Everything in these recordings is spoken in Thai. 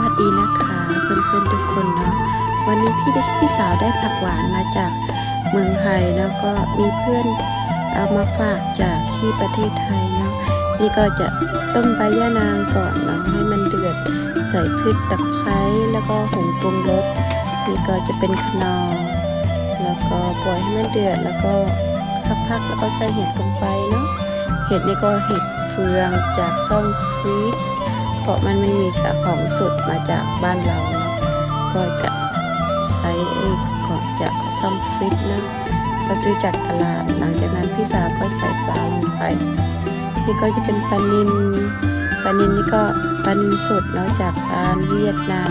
วัสดีนะคะเพื่อนๆทุกคนเนาะวันนี้พี่ดิสพี่สาวได้ผักหวานมาจากเมืองไทยแล้วก็มีเพื่อนเอามาฝากจากที่ประเทศไทยเนาะนี่ก็จะต้มใบย่านางก่อนเนาะให้มันเดือดใส่พริกตะไคร้แล้วก็ผงปรุงรสนี่ก็จะเป็นขนอร์แล้วก็ปล่อยให้มันเดือดแล้วก็สักพักแล้วก็ใส่เห็ดลงไปเนาะเห็ดนี่ก็เห็ดเฟืองจากซ่องฟรีด เพราะมันไม่มีของสดมาจากบ้านเรานะก็จะใช้เองก่อนจะซ่อมฟิตนะก็ซื้อจากตลาด หลังจากนั้นพี่สาวก็ใส่ปลาลงไปนี่ก็จะเป็นปลานินปลานินนี่ก็ปลานินสดเนาะจากร้านเวียดนาม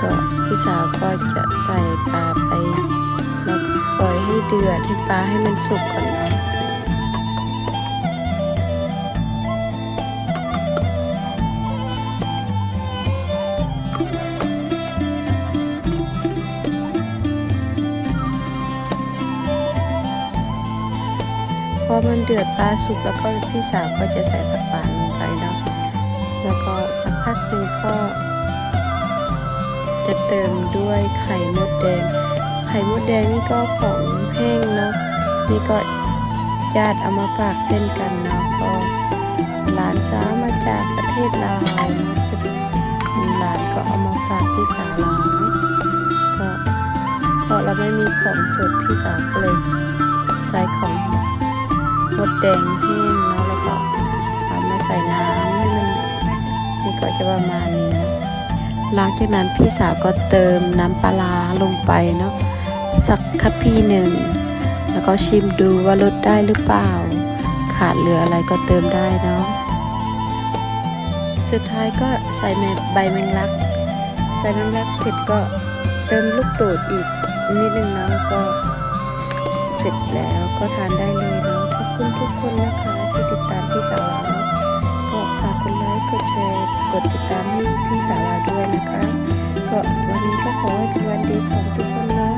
ก็พี่สาวก็จะใส่ปลาไปแล้วปล่อยให้เดือดให้ปลาให้มันสุกก่อนนะ พอมันเดือดปลาสุกแล้วก็พี่สาวก็จะใส่ผักหวานลงไปเนาะแล้วก็สักพักหนึ่งก็ จะเติมด้วยไข่มดแดง ไข่มดแดงนี่ก็ของแห้งเนาะนี่ก็ญาติเอามาฝากเส้นกันเนาะก็หลานสาวมาจากประเทศลาวหลานก็เอามาฝากพี่สาวเราเนาะก็เพราะเราไม่มีของสดพี่สาวก็เลยใส่ของ มดแดงแห้งเนาะแล้วก็เอามาใส่น้ำให้มันนี่ก็จะประมาณนี้นะหลังจากนั้นพี่สาวก็เติมน้ำปลาร้าลงไปเนาะสักคัพพีหนึ่งแล้วก็ชิมดูว่าลดได้หรือเปล่า ขาดเหลืออะไรก็เติมได้เนาะสุดท้ายก็ใส่ใบแมงลัก ใส่แมงลักเสร็จก็เติมลูกโดดอีกนิดนึงเนาะก็เสร็จแล้วก็ทานได้เลยเนาะ คุณทุกคนนะคะที่ติดตามพี่สาวาก็ฝากกดไลค์กดแชร์กดติดตามให้พี่สาวาด้วยนะคะ ก็วันนี้ก็ขอให้เป็นวันดีของทุกคนเนาะ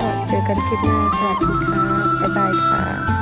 ก็เจอกันคลิปหน้าสวัสดีค่ะบ๊ายบายค่ะ